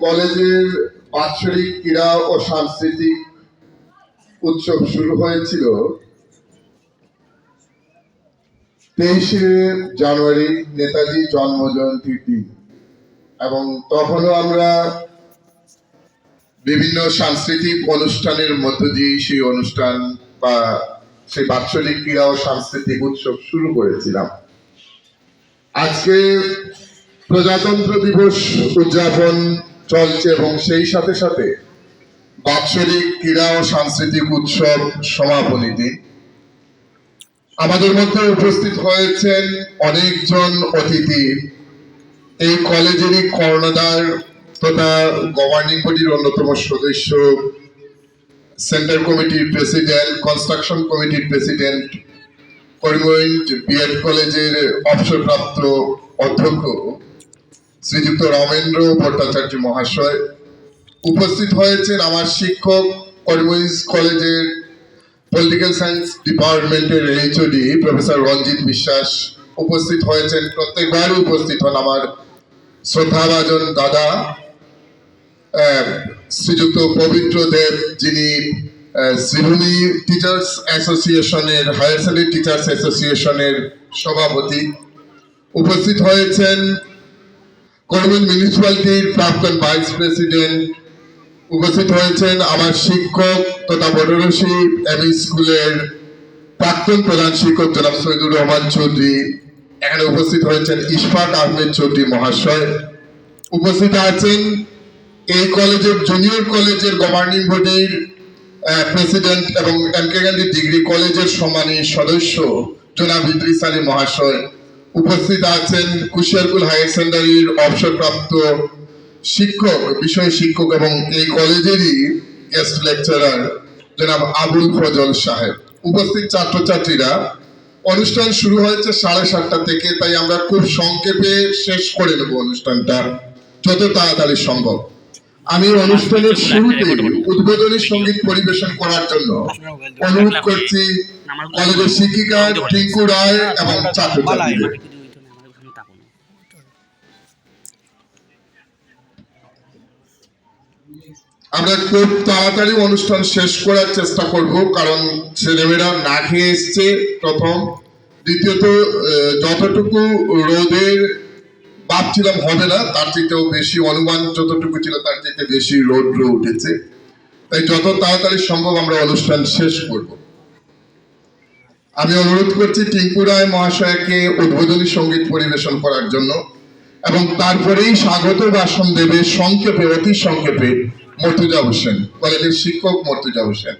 কলেজের বাৎসরিক ক্রীড়া ও সাংস্কৃতিক উৎসব শুরু হয়েছিল তেইশে জানুয়ারি নেতাজি জন্মজয়ন্তীর দিন এবং তখনও আমরা বিভিন্ন সাংস্কৃতিক অনুষ্ঠানের মধ্য দিয়ে সেই অনুষ্ঠান বা সেই বাৎসরিক ক্রীড়া ও সাংস্কৃতিক উৎসব শুরু করেছিলাম। আজকে প্রজাতন্ত্র দিবস উদযাপন চলছে এবং সেই সাথে সাথে বাৎসরিক ক্রীড়া ও সাংস্কৃতিক উৎসব সমাপনী দিন আমাদের মধ্যে উপস্থিত হয়েছেন অনেকজন অতিথি। এই কলেজেরই কর্ণধার তথা গভর্নিং বডির অন্যতম সদস্য, সেন্টার কমিটির প্রেসিডেন্ট, কনস্ট্রাকশন কমিটির প্রেসিডেন্ট বিএড কলেজের অবসরপ্রাপ্ত অধ্যক্ষ শ্রীযুক্ত রমেন্দ্র ভট্টাচার্য মহাশয় উপস্থিত হয়েছেন আমার শিক্ষক করিমগঞ্জ কলেজের পলিটিক্যাল সায়েন্স ডিপার্টমেন্টের এইচওডি প্রফেসর রঞ্জিত বিশ্বাস। উপস্থিত হয়েছেন প্রত্যেকবার উপস্থিত হন আমার শ্রদ্ধাভাজন দাদা শ্রীযুক্ত পবিত্র দেব যিনি শ্রীভূমি টিচার্স অ্যাসোসিয়েশনের হায়ার সেকেন্ডারি টিচার্স অ্যাসোসিয়েশনের সভাপতি উপস্থিত হয়েছেন করবেন মিউনিসিপ্যালিটির প্রাক্তন ভাইস প্রেসিডেন্ট। উপস্থিত হয়েছেন আমার শিক্ষক তথা বড়রসি এমই স্কুলের প্রাক্তন প্রধান শিক্ষক জনাব সৈদুর রহমান চৌধুরী। এখানে উপস্থিত হয়েছেন ইশফাক আহমেদ চৌধুরী মহাশয়। উপস্থিত আছেন এই কলেজের জুনিয়র কলেজের গভর্নিং বডির প্রেসিডেন্ট এবং এম কে গান্ধী ডিগ্রি কলেজের সম্মানী সদস্য জনাব ইদ্রিস আলী মহাশয় উপস্থিত আছেন কুশিয়ারকুল হায়ার সেকেন্ডারির অবসরপ্রাপ্ত শিক্ষক, বিষয় শিক্ষক এবং এই কলেজেরই গেস্ট লেকচারার জনাব আবুল ফজল সাহেব। উপস্থিত ছাত্রছাত্রীরা, অনুষ্ঠান শুরু হয়েছে সাড়ে সাতটা থেকে, তাই আমরা খুব সংক্ষেপে শেষ করে নেব অনুষ্ঠানটা, যত তাড়াতাড়ি সম্ভব। আমি অনুষ্ঠানের শুরুতে উদ্বোধনী সংগীত পরিবেশন করার জন্য অনুরোধ করছি কলেজের শিক্ষিকা টিঙ্কু রায় এবং ছাত্রছাত্রীদের। আমরা খুব তাড়াতাড়ি অনুষ্ঠান শেষ করার চেষ্টা করব, কারণ ছেলেমেয়েরা না খেয়ে এসছে প্রথম। দ্বিতীয়ত যতটুকু রোদের ভাবছিলাম হবে না, তার চাইতেও বেশি অনুমান যতটুকু ছিল তার চাইতে বেশি রোদ্র উঠেছে। তাই যত তাড়াতাড়ি সম্ভব আমরা অনুষ্ঠান শেষ করব। আমি অনুরোধ করছি টিঙ্কু রায় মহাশয়কে উদ্বোধনী সংগীত পরিবেশন করার জন্য এবং তারপরেই স্বাগত ভাষণ দেবে সংক্ষেপে, অতি সংক্ষেপে মর্তুজা হোসেন, কলেজের শিক্ষক মর্তুজা হোসেন।